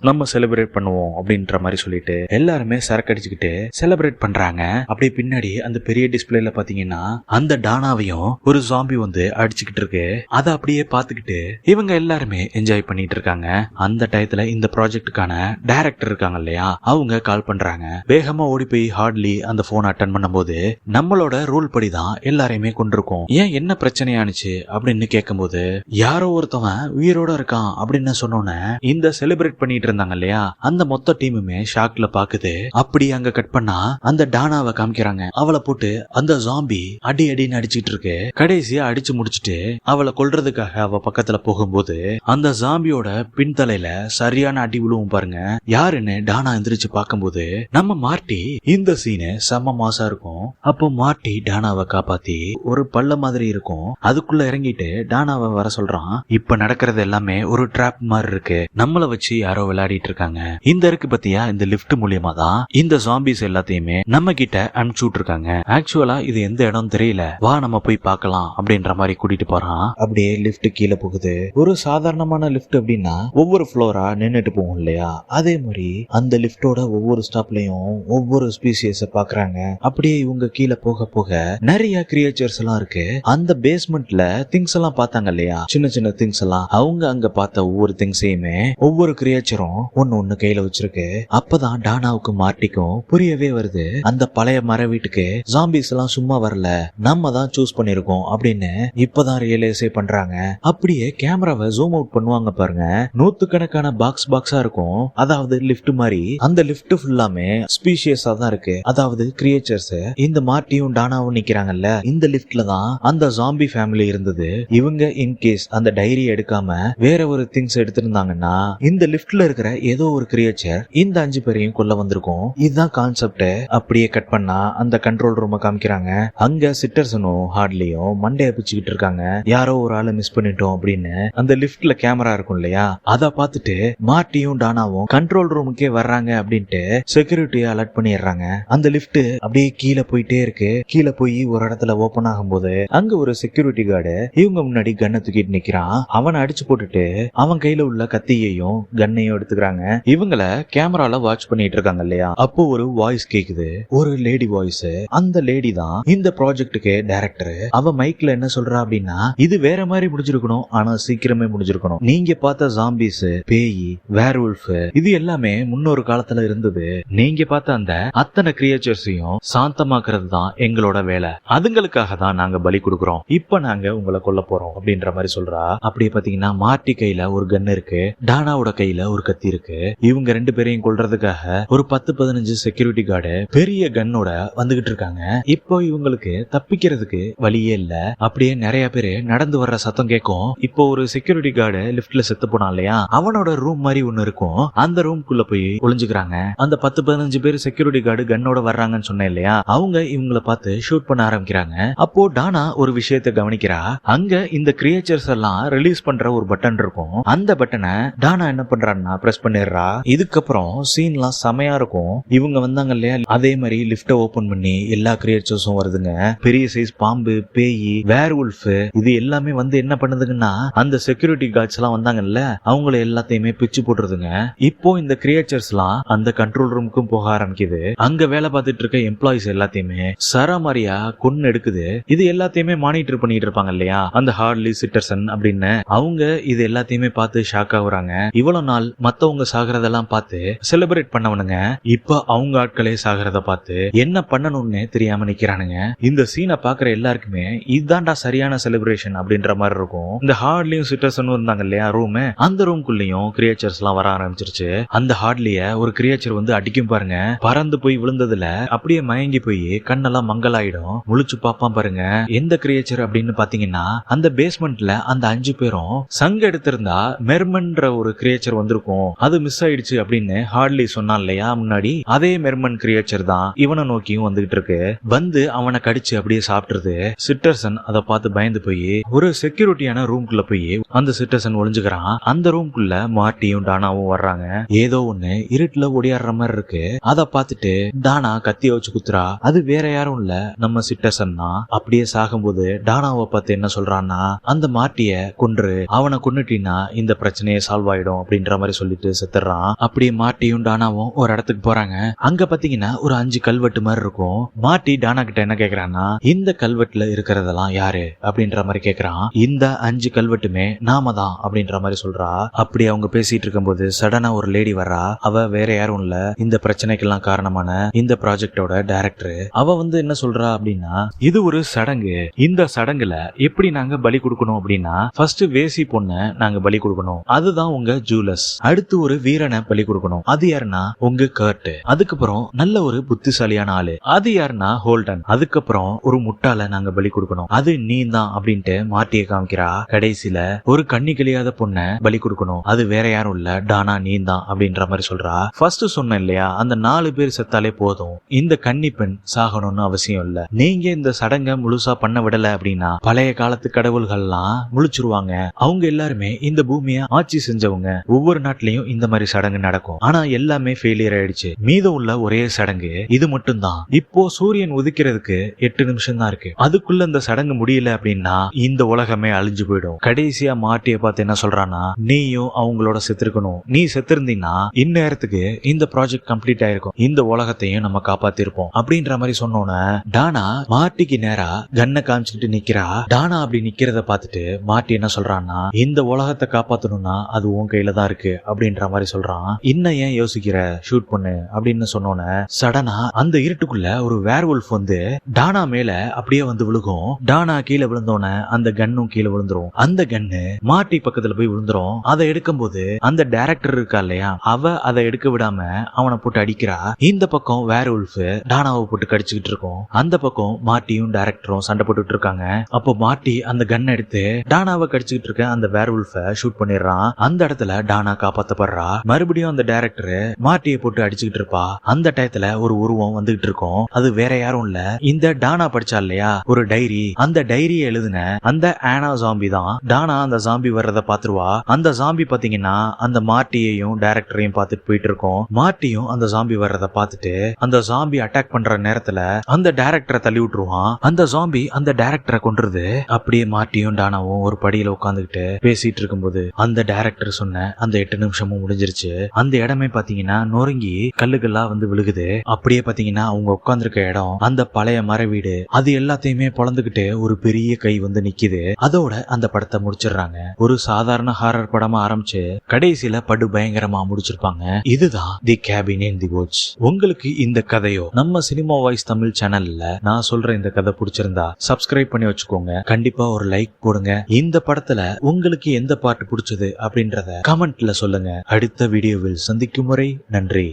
நம்ம செலிப்ரேட் பண்ணுவோம் அப்படின்ற மாதிரி சொல்லிட்டு எல்லாருமே சரக்கடிச்சுக்கிட்டு செலிப்ரேட் பண்றாங்க. அப்படியே பின்னாடி அந்த பெரிய டிஸ்பிளேல பாத்தீங்கன்னா அந்த டானாவையும் ஒரு ஜாம்பி வந்து அடிச்சுக்கிட்டு இருக்கு. அதை அப்படியே பார்த்துக்கிட்டு இவங்க எல்லாருமே என்ஜாய் பண்ணிட்டு இருக்காங்க. அந்த டயத்துல இந்த ப்ராஜெக்ட்டுக்கான டைரக்டர் இருக்காங்க இல்லையா? அவங்க கால் பண்றாங்க. வேகமா ஓடி போய் ஹார்ட்லி அந்த போன் அட்டன் பண்ணும்போது நம்மளோட ரூல் படி தான் எல்லாரையுமே கொண்டிருக்கோம். ஏன் என்ன பிரச்சனையானுச்சு அப்படின்னு போது யாரோ ஒருத்தவன் உயிரோட இருக்கான் அப்படின்னு சொன்னோன்னே இந்த செலிப்ரேட் பண்ணிட்டு இருந்தாங்க இல்லையா? அந்த மொத்த டீமுமே ஷாக்ல பாக்குது. அப்படி அங்க கட் பண்ணா அந்த டானாவை காமிக்கிறாங்க. அவளை போட்டு அந்த ஜாம்பி அடி அடின்னு அடிச்சிட்டு இருக்கு. கடைசியா அடிச்சு முடிச்சுட்டு அவளை கொல்றதுக்காக அவ பக்கத்துல போகும்போது அந்த ஜாம்பியோட பின்தலையில சரியான அடி விழுவும் பாருங்க. யாருன்னு டானா எந்திரிச்சு பார்க்கும்போது நம்ம மார்ட்டி இந்த சீனு செம்ம மாசா இருக்கும். அப்போ மார்ட்டி டானாவை காப்பாத்தி ஒரு பள்ள மாதிரி இருக்கும். அதுக்குள்ள இறங்கிட்டு டானா அவன் வர சொல்றான் இப்ப நடக்கிறது எல்லாமே ஒரு ட்ராப் மாதிரி இருக்கு. நம்மள வச்சு யாரோ விளையாடிட்டு இருக்காங்க. இந்த இருக்கு பத்தியா? இந்த லிஃப்ட் மூலியமா தான் இந்த ஜாம்பிஸ் எல்லாத்தையுமே நம்ம கிட்ட அனுப்பிச்சு விட்டுருக்காங்க. ஆக்சுவலா இது எந்த இடம் தெரியல. வா நம்ம போய் பார்க்கலாம் அப்படின்ற மாதிரி கூட்டிட்டு போறான். அப்படியே லிஃப்ட் கீழே போகுது. ஒரு சாதாரணமான லிஃப்ட் அப்படின்னா ஒவ்வொரு ஃப்ளோரா நின்னுட்டு போகும் இல்லையா? அதே மாதிரி அந்த லிப்டோட ஒவ்வொரு ஸ்டாப்லயும் ஒவ்வொரு ஸ்பீசியஸ பாக்குறாங்க. அப்படியே இவங்க கீழே போக போக நிறைய கிரியேச்சர்ஸ் எல்லாம் இருக்கு. அந்த பேஸ்மெண்ட்ல திங்ஸ் எல்லாம் பார்த்தாங்க இல்லையா? சின்ன சின்ன திங்ஸ் எல்லாம். அவங்க அங்க பார்த்த ஒவ்வொரு திங்ஸையுமே ஒவ்வொரு கிரியேச்சரும் ஒன்னு ஒன்னு கையில வச்சிருக்கு. அப்பதான் டானாவுக்கு மார்ட்டிக்கும் புரியவே வருது. அந்த பழைய மர வீட்டுக்கு ஜாம்பிஸ் எல்லாம் சும்மா வரல. நம்ம தான் சூஸ் பண்ணிருக்கோம் அப்படின்னு இப்பதான் ரியலைஸே பண்றாங்க. அப்படியே கேமராவை ஜூம் அவுட் பண்ணுவாங்க பாருங்க. நூத்துக்கணக்கான பாக்ஸ் பாக்ஸா இருக்கும். அதாவது லிஃப்ட் மாதிரி. அந்த லிஃப்ட் ஃபுல்லாமே ஸ்பீஷியஸா தான் இருக்கு. அதாவது கிரியேச்சர்ஸ் இந்த மார்ட்டியும் டானாவும் நிக்கிறாங்கல்ல. இந்த லிஃப்ட்ல தான் அந்த ஜாம்பி ஃபேமிலி இருந்தது. இவங்க இன்கேஸ் அந்த டைரி எடுக்காம வேற ஒரு திங்ஸ் எடுத்திருந்தாங்கன்னா இந்த லிஃப்ட்ல இருக்கிற ஏதோ ஒரு கிரியேச்சர் இந்த அஞ்சு பேரையும் கொல்ல வந்திருக்கும். இதுதான் கான்செப்ட் அப்படியே கட் பண்ணா அந்த கண்ட்ரோல் ரூம் காமிக்கிறாங்க. அங்க சிட்டர்சனும் ஹார்ட்லியும் மண்டைய பிச்சுக்கிட்டு இருக்காங்க. யாரோ ஒரு ஆளை மிஸ் பண்ணிட்டோம் அப்படின்னு அந்த லிப்ட்ல கேமரா இருக்கும் இல்லையா? அத பார்த்துட்டு மார்ட்டியும் டானாவும் கண்ட்ரோல் ரூமுக்கே வர்றாங்க அப்படின்ட்டு செக்யூரிட்டியை அலர்ட் பண்ணிடுறாங்க. அந்த லிஃப்ட் அப்படியே கீழே போயிட்டே இருக்கு. கீழே போய் ஒரு இடத்துல ஓபன் ஆகும்போது அங்க ஒரு செக்யூரிட்டி கார்டு இவங்க முன்னாடி கன்னை தூக்கிட்டு நிக்கிறான். அவனை அடிச்சு போட்டுட்டு அவன் கையில உள்ள கத்தியையும் கன்னையும் எடுத்துக்கிறாங்க. இவங்கள கேமரால வாட்ச் பண்ணிட்டு இருக்காங்க இல்லையா? அப்போ ஒரு வாய்ஸ் கேக்குது. ஒரு லேடி வாய்ஸ் அந்த லேடி தான் இந்த ப்ராஜெக்டுக்கு டைரக்டர் அவ மைக்ல என்ன சொல்றா அப்படின்னா இது வேற மாதிரி முடிஞ்சிருக்கணும். ஆனா சீக்கிரமே முடிஞ்சிருக்கணும். நீங்க பார்த்த ஜாம்பிஸ் பேய் வேர்வுல்ஃப் இது எல்லாமே முன்னொரு காலத்துல இருந்தது. நீங்க பார்த்த அந்த அத்தனை கிரியேச்சர்ஸையும் சாந்தமாக்குறது தான் எங்களோட வேலை. அதுங்களுக்காக தான் நாங்க பலி கொடுக்குறோம். இப்ப நாங்க உங்களை கொல்ல போறோம். அப்படின்ற மாதிரி சொல்றா. அப்படியே பாத்தீங்கன்னா மார்ட்டி கையில ஒரு கன் இருக்கு. டானாவோட கையில ஒரு கத்தி இருக்கு. இவங்க ரெண்டு பேரையும் கொள்றதுக்காக ஒரு பத்து பதினஞ்சு செக்யூரிட்டி கார்டு பெரிய கன்னோட வந்துகிட்டு இருக்காங்க. இப்போ இவங்களுக்கு தப்பிக்கிறதுக்கு வழியே இல்ல. அப்படியே நிறைய பேரு நடந்து வர்ற சத்தம் கேட்கும் இப்போ ஒரு செக்யூரிட்டி கார்டு லிப்ட்ல செத்து போனான் இல்லையா? அவனோட ரூம் மாதிரி ஒண்ணு இருக்கும். அந்த ரூம்குள்ள போய் ஒளிஞ்சுக்கிறாங்க. அந்த பத்து பதினஞ்சு பேர் செக்யூரிட்டி கார்டு கன்னோட வர்றாங்கன்னு சொன்னேன் இல்லையா? அவங்க இவங்கள பார்த்து ஷூட் பண்ண ஆரம்பிக்கிறாங்க. அப்போ டானா ஒரு விஷயத்தை கவனிக்கிறா. அங்க இந்த கிரியேச்சர்ஸ் எல்லாம் ரிலீஸ் பண்ற ஒரு பட்டன் இருக்கும். அந்த பட்டனை டானா என்ன பண்றான்னா பிரஸ் பண்ணிடுறா. இதுக்கப்புறம் சீன்லாம் செமையா இருக்கும். இவங்க வந்தாங்க இல்லையா? அதே மாதிரி லிப்ட ஓபன் பண்ணி எல்லா கிரியேச்சர்ஸும் வருதுங்க. பெரிய சைஸ் பாம்பு பேய் வேர் உல்ஃப் இது எல்லாமே வந்து என்ன பண்ணுதுங்கன்னா அந்த செக்யூரிட்டி கார்ட்ஸ் எல்லாம் வந்தாங்கல்ல அவங்கள எல்லாத்தையுமே பிச்சு போட்டுருதுங்க. இப்போ இந்த கிரியேச்சர்ஸ் எல்லாம் அந்த கண்ட்ரோல் ரூமுக்கும் போக ஆரம்பிக்குது. அங்க வேலை பார்த்துட்டு இருக்க எம்ப்ளாயிஸ் எல்லாத்தையுமே சரமாரியா கொன்னு எடுக்குது. இது எல்லாத்தையுமே மானிட்டர் பண்ணிட்டு இருப்பாங்க இல்லையா? அந்த ஸ்டான்லி சிட்டர்சன் அப்படின்னு அவங்க இது எல்லாத்தையுமே பார்த்து ஷாக் ஆகுறாங்க. இவ்வளவு நாள் மத்தவங்க சாகிறதெல்லாம் பார்த்து செலிப்ரேட் பண்ணவனுங்க. இப்ப அவங்க ஆட்களே சாகிறத பார்த்து என்ன பண்ணணும்னு தெரியாம நிக்கிறானுங்க. இந்த சீனை பாக்குற எல்லாருக்குமே இதுதான்டா சரியான செலிப்ரேஷன் அப்படின்ற மாதிரி இருக்கும். இந்த ஹார்ட்லியும் சிட்டர்சனும் இருந்தாங்க இல்லையா ரூம் அந்த ரூம்குள்ளயும் கிரியேச்சர்ஸ் எல்லாம் வர ஆரம்பிச்சிருச்சு. அந்த ஹார்ட்லிய ஒரு கிரியேச்சர் வந்து அடிக்கும் பாருங்க. பறந்து போய் விழுந்ததுல அப்படியே மயங்கி போய் கண்ணெல்லாம் மங்கலாயிடும். முழிச்சு பாப்பான் பாருங்க. எந்த கிரியேச்சர் அப்படின்னு பாத்தீங்கன்னா அந்த பேஸ் பேஸ்மெண்ட்ல அந்த அஞ்சு பேரும் சங்க எடுத்திருந்தா மெர்மன்ற ஒரு கிரியேச்சர் வந்திருக்கும். அது மிஸ் ஆயிடுச்சு அப்படின்னு ஹார்ட்லி சொன்னான் இல்லையா? முன்னாடி அதே மெர்மன் கிரியேச்சர் தான் இவனை நோக்கியும் வந்துகிட்டு இருக்கு. வந்து அவனை கடிச்சு அப்படியே சாப்பிட்டுருது. சிட்டர்சன் அதை பார்த்து பயந்து போய் ஒரு செக்யூரிட்டியான ரூம்குள்ள போய் அந்த சிட்டர்சன் ஒளிஞ்சுக்கிறான். அந்த ரூம்குள்ள மார்ட்டியும் டானாவும் வர்றாங்க. ஏதோ ஒண்ணு இருட்டுல ஒடியாடுற மாதிரி இருக்கு. அதை பார்த்துட்டு டானா கத்திய வச்சு குத்துறா. அது வேற யாரும் இல்ல. நம்ம சிட்டர்சன் தான். அப்படியே சாகும்போது டானாவை பார்த்து என்ன சொல்றான்னா அந்த மாட்டிய கொன்று அவனை கொண்டுட்டினா இந்த பிரச்சனையை சால்வ் ஆயிடும் அப்படின்ற மாதிரி சொல்லிட்டு செத்துறான். அப்படியே மாட்டியும் டானாவும் ஒரு இடத்துக்கு போறாங்க. அங்க பாத்தீங்கன்னா ஒரு அஞ்சு கல்வெட்டு மாதிரி இருக்கும். மாட்டி டானா கிட்ட என்ன கேக்குறான்னா இந்த கல்வெட்டுல இருக்கிறதெல்லாம் யாரு? அப்படின்ற மாதிரி கேக்குறான். இந்த அஞ்சு கல்வெட்டுமே நாம தான் அப்படின்ற மாதிரி சொல்றா. அப்படி அவங்க பேசிட்டு இருக்கும்போது சடனா ஒரு லேடி வர்றா அவ வேற யாரும் இல்ல. இந்த பிரச்சனைக்கெல்லாம் காரணமான இந்த ப்ராஜெக்டோட டைரக்டர் அவ வந்து என்ன சொல்றா அப்படின்னா இது ஒரு சடங்கு. இந்த சடங்குல எப்படி நாங்க பலி கொடுக்கணும் அப்படின்னா ஃபர்ஸ்ட் வேசி பொண்ணை நாங்க பலி கொடுக்கணும். அதுதான் உங்க ஜூலஸ். அடுத்து ஒரு வீரனை பலி கொடுக்கணும். அது யாருன்னா உங்க கர்ட். அதுக்கப்புறம் நல்ல ஒரு புத்திசாலியான ஆளு. அது யாருன்னா ஹோல்டன். அதுக்கப்புறம் ஒரு முட்டாள நாங்க பலி கொடுக்கணும். அது நீ தான் அப்படின்ட்டு மாட்டிய காமிக்கிறா. கடைசியில ஒரு கண்ணி கிளியாத பொண்ணை பலி கொடுக்கணும். அது வேற யாரும் இல்ல. டானா நீ தான் அப்படின்ற மாதிரி சொல்றா. ஃபர்ஸ்ட் சொன்னேன் இல்லையா அந்த நாலு பேர் செத்தாலே போதும். இந்த கன்னி பெண் சாகணும்னு அவசியம் இல்ல. நீங்க இந்த சடங்கை முழுசா பண்ண விடல அப்படின்னா பழைய காலத்து கடவுள்கள் கடவுள்கள்லாம் முழிச்சிருவாங்க. அவங்க எல்லாருமே இந்த பூமியை ஆட்சி செஞ்சவங்க. ஒவ்வொரு நாட்டிலையும் இந்த மாதிரி சடங்கு நடக்கும். ஆனா எல்லாமே ஃபெயிலியர் ஆயிடுச்சு. மீதம் உள்ள ஒரே சடங்கு இது மட்டும்தான். இப்போ சூரியன் உதிக்கிறதுக்கு எட்டு நிமிஷம் தான் இருக்கு. அதுக்குள்ள இந்த சடங்கு முடியல அப்படின்னா இந்த உலகமே அழிஞ்சு போயிடும். கடைசியா மாட்டிய பார்த்து என்ன சொல்றான்னா நீயும் அவங்களோட செத்துருக்கணும். நீ செத்திருந்தீங்கன்னா இந்நேரத்துக்கு இந்த ப்ராஜெக்ட் கம்ப்ளீட் ஆயிருக்கும். இந்த உலகத்தையும் நம்ம காப்பாத்திருப்போம். அப்படின்ற மாதிரி சொன்னோன்னே டானா மாட்டிக்கு நேரா கண்ணை காமிச்சுக்கிட்டு நிக்கிறா. டானா அப்படி நிக்கிறத பார்த்துட்டு மாட்டி என்ன சொல்றான்னா இந்த உலகத்தை காப்பாத்தணும்னா அது உன் கையில தான் இருக்கு அப்படின்ற மாதிரி சொல்றான். இன்னும் ஏன் யோசிக்கிற ஷூட் பண்ணு அப்படின்னு சொன்னோன்ன சடனா அந்த இருட்டுக்குள்ள ஒரு வேர் உல்ஃப் வந்து டானா மேல அப்படியே வந்து விழுகும். டானா கீழே விழுந்தோன்னே அந்த கன்னும் கீழே விழுந்துரும். அந்த கன்னு மாட்டி பக்கத்துல போய் விழுந்துரும். அதை எடுக்கும்போது அந்த டைரக்டர் இருக்கா இல்லையா அவ அதை எடுக்க விடாம அவனை போட்டு அடிக்கிறா. இந்த பக்கம் வேர் உல்ஃப் டானாவை போட்டு கடிச்சுக்கிட்டு இருக்கும். அந்த பக்கம் மாட்டியும் டைரக்டரும் சண்டை போட்டுட்டு இருக்காங்க. அப்போ மாட்டி அந்த கன்னை எடுத்து டானாவை கடிச்சுக்கிட்டு இருக்க அந்த வேர் உல்ஃப ஷூட் பண்ணிடுறான். அந்த இடத்துல டானா காப்பாத்தப்படுறா. மறுபடியும் அந்த டைரக்டர் மாட்டியை போட்டு அடிச்சுக்கிட்டு இருப்பா. அந்த டயத்துல ஒரு உருவம் வந்துகிட்டு இருக்கும். அது வேற யாரும் இல்ல. இந்த டானா படிச்சா இல்லையா? ஒரு டைரி. அந்த டைரியை எழுதின அந்த ஆனா ஜாம்பி தான். டானா அந்த ஜாம்பி வர்றத பாத்துருவா அந்த ஜாம்பி பாத்தீங்கன்னா அந்த மார்ட்டியையும் டைரக்டரையும் பார்த்துட்டு போயிட்டு இருக்கும். மார்ட்டியும் அந்த ஜாம்பி வர்றத பார்த்துட்டு அந்த ஜாம்பி அட்டாக் பண்ற நேரத்துல அந்த டைரக்டரை தள்ளி விட்டுருவான். அந்த ஜாம்பி அந்த டைரக்டரை கொண்டுருது அப்படியே மார்ட்டியும் டானாவும் ஒரு படியில உட்காந்துக்கிட்டு பேசிட்டு இருக்கும்போது அந்த டைரக்டர் சொன்ன அந்த எட்டு நிமிஷமும் முடிஞ்சிருச்சு. அந்த இடமே பாத்தீங்கன்னா நொறுங்கி கல்லுகள்லாம் வந்து விழுகுது. அப்படியே பாத்தீங்கன்னா அவங்க உட்காந்துருக்க இடம் அந்த பழைய மர வீடு அது எல்லாத்தையுமே பொழந்துகிட்டு ஒரு பெரிய கை வந்து நிக்குது. அதோட அந்த படத்தை முடிச்சிடுறாங்க. ஒரு சாதாரண ஹாரர் படமா ஆரம்பிச்சு கடைசியில படு பயங்கரமா முடிச்சிருப்பாங்க. இதுதான் தி கேபின் இன் தி வாட்ச் உங்களுக்கு இந்த கதையோ நம்ம சினிமா வாய்ஸ் தமிழ் சேனல்ல நான் சொல்ற இந்த கதை பிடிச்சிருந்தா சப்ஸ்கிரைப் பண்ணி வச்சுக்கோங்க. கண்டிப்பா ஒரு லைக் போடுங்க இந்த படத்துல உங்களுக்கு எந்த பாட்டு பிடிச்சது அப்படின்றத கமெண்ட்ல சொல்லுங்க. அடுத்த வீடியோவில் சந்திக்கும் முறை நன்றி.